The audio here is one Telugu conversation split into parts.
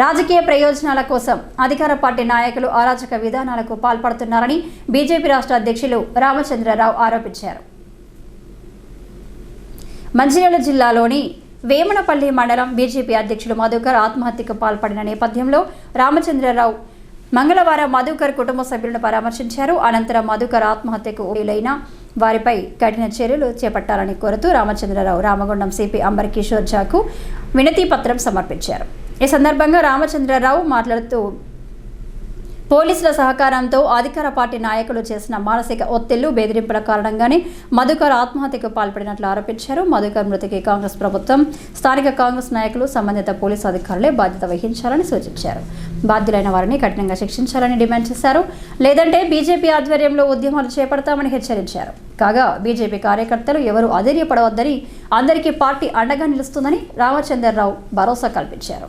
రాజకీయ ప్రయోజనాల కోసం అధికార పార్టీ నాయకులు అరాచక విధానాలకు పాల్పడుతున్నారని బీజేపీ రాష్ట్ర అధ్యక్షులు రామచంద్రరావు ఆరోపించారు. మంచిర్యాల జిల్లాలోని వేమనపల్లి మండలం బీజేపీ అధ్యక్షుడు మధుకర్ ఆత్మహత్యకు పాల్పడిన నేపథ్యంలో రామచంద్రరావు మంగళవారం మధుకర్ కుటుంబ సభ్యులను పరామర్శించారు. అనంతరం మధుకర్ ఆత్మహత్యకు ఓడిలైన వారిపై కఠిన చర్యలు చేపట్టాలని కోరుతూ రామచంద్రరావు రామగుండం సిపి అంబర్ కిషోర్ ఝాకు వినతి పత్రం సమర్పించారు. ఈ సందర్భంగా రామచంద్రరావు మాట్లాడుతూ పోలీసుల సహకారంతో అధికార పార్టీ నాయకులు చేసిన మానసిక ఒత్తిళ్ళు బెదిరింపుల కారణంగానే మధుకర్ ఆత్మహత్యకు పాల్పడినట్లు ఆరోపించారు. మధుకర్ మృతికి కాంగ్రెస్ ప్రభుత్వం స్థానిక కాంగ్రెస్ నాయకులు సంబంధిత పోలీసు అధికారులే బాధ్యత వహించాలని సూచించారు. బాధ్యులైన వారిని కఠినంగా శిక్షించాలని డిమాండ్ చేశారు. లేదంటే బీజేపీ ఆధ్వర్యంలో ఉద్యమాలు చేపడతామని హెచ్చరించారు. కాగా బీజేపీ కార్యకర్తలు ఎవరు అధైర్యపడవద్దని అందరికీ పార్టీ అండగా నిలుస్తుందని రామచంద్రరావు భరోసా కల్పించారు.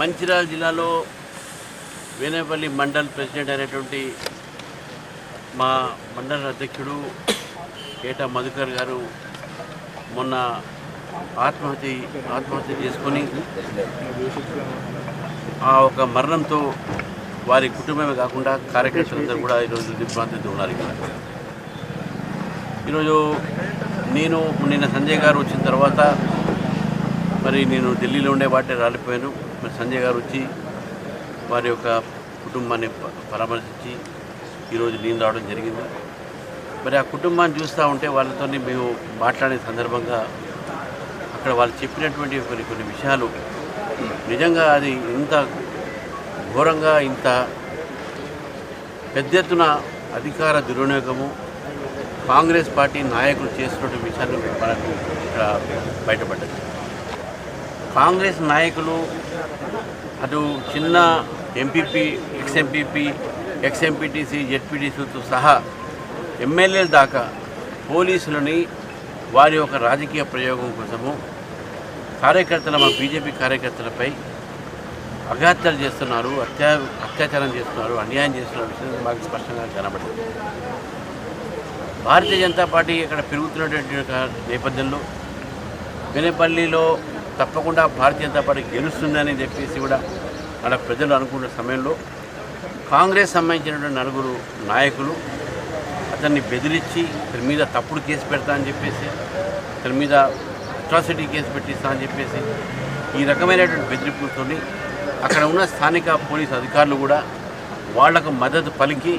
మంచిర్యాల జిల్లాలో వేనేపల్లి మండల్ ప్రెసిడెంట్ అయినటువంటి మా మండల అధ్యక్షుడు ఏటా మధుకర్ గారు మొన్న ఆత్మహత్య ఆత్మహత్య చేసుకొని ఆ ఒక మరణంతో వారి కుటుంబమే కాకుండా కార్యకర్తలందరూ కూడా ఈరోజు దిగ్భ్రాంతితో ఉన్నారు ఇక్కడ. ఈరోజు నేను నిన్న సంజయ్ గారు వచ్చిన తర్వాత మరి నేను ఢిల్లీలో ఉండే వాటి రాలిపోయాను. సంజయ్ గారు వచ్చి వారి యొక్క కుటుంబాన్ని పరామర్శించి ఈరోజు నేను రావడం జరిగింది. మరి ఆ కుటుంబాన్ని చూస్తూ ఉంటే వాళ్ళతో మేము మాట్లాడే సందర్భంగా అక్కడ వాళ్ళు చెప్పినటువంటి కొన్ని కొన్ని విషయాలు నిజంగా అది ఇంత ఘోరంగా ఇంత పెద్ద ఎత్తున అధికార దుర్వినియోగము కాంగ్రెస్ పార్టీ నాయకులు చేస్తున్నటువంటి విషయాలు మనకు ఇక్కడ బయటపడ్డది కాంగ్రెస్ నాయకులు అటు చిన్న ఎంపీపీ ఎక్స్ఎంపీపీ ఎక్స్ఎంపీటీసీ జెడ్పీటీసీతో సహా ఎమ్మెల్యేల దాకా పోలీసులని వారి యొక్క రాజకీయ ప్రయోగం కోసము కార్యకర్తల మా బీజేపీ కార్యకర్తలపై అఘాత్యాలు చేస్తున్నారు అత్యా అత్యాచారం చేస్తున్నారు అన్యాయం చేస్తున్నారు. విషయం మాకు స్పష్టంగా కనబడింది. భారతీయ జనతా పార్టీ ఇక్కడ పెరుగుతున్నటువంటి ఒక నేపథ్యంలో వినపల్లిలో తప్పకుండా భారతీయ జనతా పార్టీ గెలుస్తుందని చెప్పేసి కూడా అక్కడ ప్రజలు అనుకున్న సమయంలో కాంగ్రెస్ సంబంధించినటువంటి నలుగురు నాయకులు అతన్ని బెదిరించి తన మీద తప్పుడు కేసు పెడతా అని చెప్పేసి ఇతని మీద అట్రాసిటీ కేసు పెట్టిస్తా అని చెప్పేసి ఈ రకమైనటువంటి బెదిరింపులతో అక్కడ ఉన్న స్థానిక పోలీసు అధికారులు కూడా వాళ్ళకు మద్దతు పలికి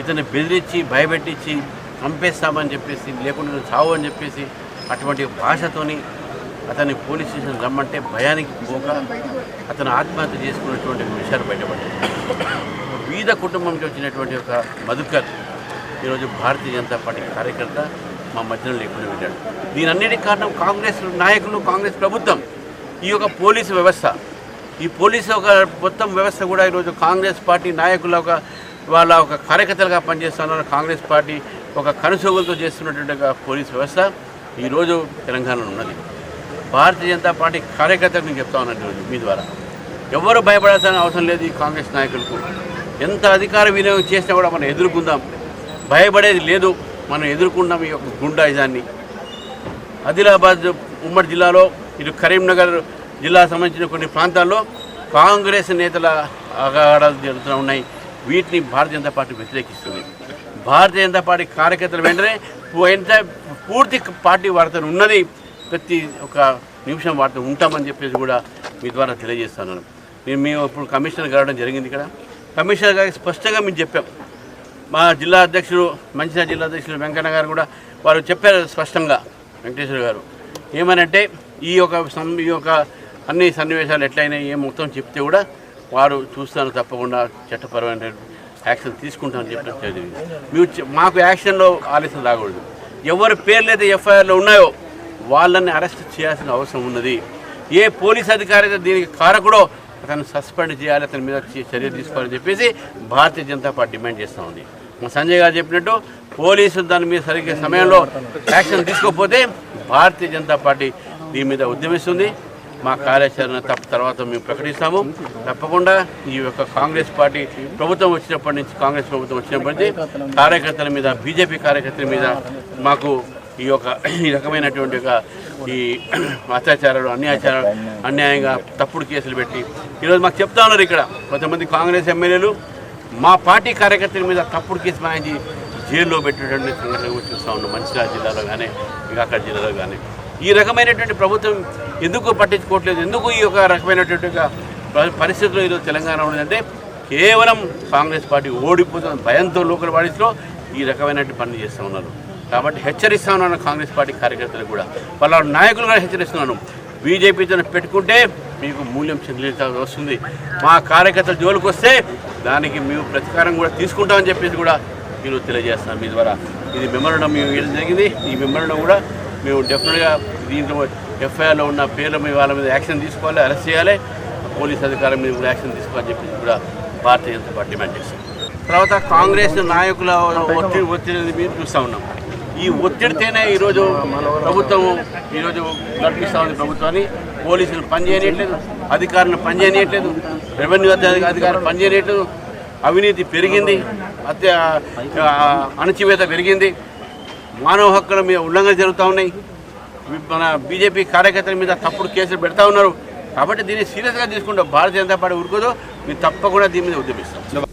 ఇతన్ని బెదిరించి భయపెట్టించి చంపేస్తామని చెప్పేసి లేకుండా చావు అని చెప్పేసి అటువంటి భాషతోని అతన్ని పోలీస్ స్టేషన్ రమ్మంటే భయానికి పోక అతను ఆత్మహత్య చేసుకున్నటువంటి విషయాలు బయటపడ్డాయి. బీద కుటుంబం నుంచి వచ్చినటువంటి ఒక మధుకర్ ఈరోజు భారతీయ జనతా పార్టీ కార్యకర్త మా మధ్యలో లేకుండా వెళ్ళాడు. దీని కారణం కాంగ్రెస్ నాయకులు కాంగ్రెస్ ప్రభుత్వం. ఈ యొక్క పోలీసు వ్యవస్థ. ఈ పోలీసు ఒక మొత్తం వ్యవస్థ కూడా ఈరోజు కాంగ్రెస్ పార్టీ నాయకుల ఒక వాళ్ళ ఒక కార్యకర్తలుగా పనిచేస్తున్నారు. కాంగ్రెస్ పార్టీ ఒక కనుసోగులతో చేస్తున్నటువంటి ఒక పోలీస్ వ్యవస్థ ఈరోజు తెలంగాణలో ఉన్నది. భారతీయ జనతా పార్టీ కార్యకర్తలకు నేను చెప్తా ఉన్నటువంటి మీ ద్వారా. ఎవరు భయపడాల్సిన అవసరం లేదు ఈ కాంగ్రెస్ నాయకులకు. ఎంత అధికార వినియోగం చేసినా కూడా మనం ఎదుర్కొందాం. భయపడేది లేదు. మనం ఎదుర్కొన్నాం ఈ యొక్క గుండాయిజాన్ని. ఆదిలాబాద్ ఉమ్మడి జిల్లాలో ఇటు కరీంనగర్ జిల్లా సంబంధించిన కొన్ని ప్రాంతాల్లో కాంగ్రెస్ నేతల అగాడాలు జరుగుతూ ఉన్నాయి. వీటిని భారతీయ జనతా పార్టీ వ్యతిరేకిస్తుంది. భారతీయ జనతా పార్టీ కార్యకర్తలు వెంటనే పూర్తి పార్టీ వార్తలు ఉన్నది. ప్రతి ఒక నిమిషం వార్త ఉంటామని చెప్పేసి కూడా మీ ద్వారా తెలియజేస్తాను. మేము మేము ఇప్పుడు కమిషనర్ కావడం జరిగింది ఇక్కడ. కమిషనర్ గారికి స్పష్టంగా మేము చెప్పాం. మా జిల్లా అధ్యక్షుడు మంచిర్యాల జిల్లా అధ్యక్షుడు వెంకన్న గారు కూడా వారు చెప్పారు స్పష్టంగా వెంకటేశ్వర గారు. ఏమనంటే ఈ యొక్క సమ్ ఈ యొక్క అన్ని సన్నివేశాలు ఎట్లయినా ఏం మొత్తం చెప్తే కూడా వారు చూస్తాను తప్పకుండా చట్టపరమైన యాక్షన్ తీసుకుంటామని చెప్పడం జరిగింది. మేము మాకు యాక్షన్లో ఆలస్యం రాకూడదు. ఎవరి పేర్లు అయితే ఎఫ్ఐఆర్లో ఉన్నాయో వాళ్ళని అరెస్ట్ చేయాల్సిన అవసరం ఉన్నది. ఏ పోలీస్ అధికారి అయితే దీనికి కారకుడో అతను సస్పెండ్ చేయాలి అతని మీద చర్య తీసుకోవాలని చెప్పేసి భారతీయ జనతా పార్టీ డిమాండ్ చేస్తూ ఉంది. మా సంజయ్ గారు చెప్పినట్టు పోలీసులు దాని మీద సరిగ్గా సమయంలో యాక్షన్ తీసుకోకపోతే భారతీయ జనతా పార్టీ దీని మీద ఉద్యమిస్తుంది. మా కార్యాచరణ తప్ప తర్వాత మేము ప్రకటిస్తాము. తప్పకుండా ఈ యొక్క కాంగ్రెస్ పార్టీ ప్రభుత్వం వచ్చినప్పటి నుంచి కాంగ్రెస్ ప్రభుత్వం వచ్చినప్పటి నుంచి కార్యకర్తల మీద బీజేపీ కార్యకర్తల మీద మాకు ఈ యొక్క ఈ రకమైనటువంటి ఒక ఈ అత్యాచారాలు అన్యాచారాలు అన్యాయంగా తప్పుడు కేసులు పెట్టి ఈరోజు మాకు చెప్తా ఉన్నారు ఇక్కడ కొంతమంది కాంగ్రెస్ ఎమ్మెల్యేలు మా పార్టీ కార్యకర్తల మీద తప్పుడు కేసు మాయించి జైల్లో పెట్టేటువంటి సంఘటనలు కూడా చూస్తూ ఉన్నాం. మంచిర్యాల జిల్లాలో కానీ అక్కడ జిల్లాలో కానీ ఈ రకమైనటువంటి ప్రభుత్వం ఎందుకు పట్టించుకోవట్లేదు? ఎందుకు ఈ యొక్క రకమైనటువంటి పరిస్థితులు ఈరోజు తెలంగాణ ఉన్నదంటే కేవలం కాంగ్రెస్ పార్టీ ఓడిపోతున్న భయంతో లోకల్ బాడీస్లో ఈ రకమైనటువంటి పనులు చేస్తూ ఉన్నారు. కాబట్టి హెచ్చరిస్తాను కాంగ్రెస్ పార్టీ కార్యకర్తలు కూడా. వాళ్ళ నాయకులు కూడా హెచ్చరిస్తున్నాను. బీజేపీతో పెట్టుకుంటే మీకు మూల్యం చెల్లించాల్సి వస్తుంది. మా కార్యకర్తల జోలికి వస్తే దానికి మేము ప్రతీకారం కూడా తీసుకుంటామని చెప్పేసి కూడా నేను తెలియజేస్తాను మీ ద్వారా. ఇది మెమరణం మేము ఇవ్వడం జరిగింది. ఈ మెమరణం కూడా మేము డెఫినెట్గా దీంట్లో ఎఫ్ఐఆర్లో ఉన్న పేర్ల మీద వాళ్ళ మీద యాక్షన్ తీసుకోవాలి అరెస్ట్ చేయాలి. పోలీస్ అధికారం మీద కూడా యాక్షన్ తీసుకోవాలని చెప్పేసి కూడా భారతీయ జనతా పార్టీ డిమాండ్ చేస్తాం తర్వాత కాంగ్రెస్ నాయకుల ఒత్తిడి ఒత్తిడి మీరు చూస్తూ ఉన్నాం. ఈ ఒత్తిడితేనే ఈరోజు ప్రభుత్వం ఈరోజు నడిపిస్తూ ఉంది ప్రభుత్వాన్ని. పోలీసులు పనిచేయట్లేదు అధికారులు పనిచేయట్లేదు రెవెన్యూ అధికారులు అధికారులు పనిచేయట్లేదు అవినీతి పెరిగింది అత్య అణచివేత పెరిగింది. మానవ హక్కుల మీద ఉల్లంఘన జరుగుతూ ఉన్నాయి. మన బీజేపీ కార్యకర్తల మీద తప్పుడు కేసులు పెడతా ఉన్నారు. కాబట్టి దీన్ని సీరియస్గా తీసుకుంటాం భారతీయ జనతా పార్టీ ఊరుకోదు. మీరు తప్పకుండా దీని మీద ఉద్యమిస్తాం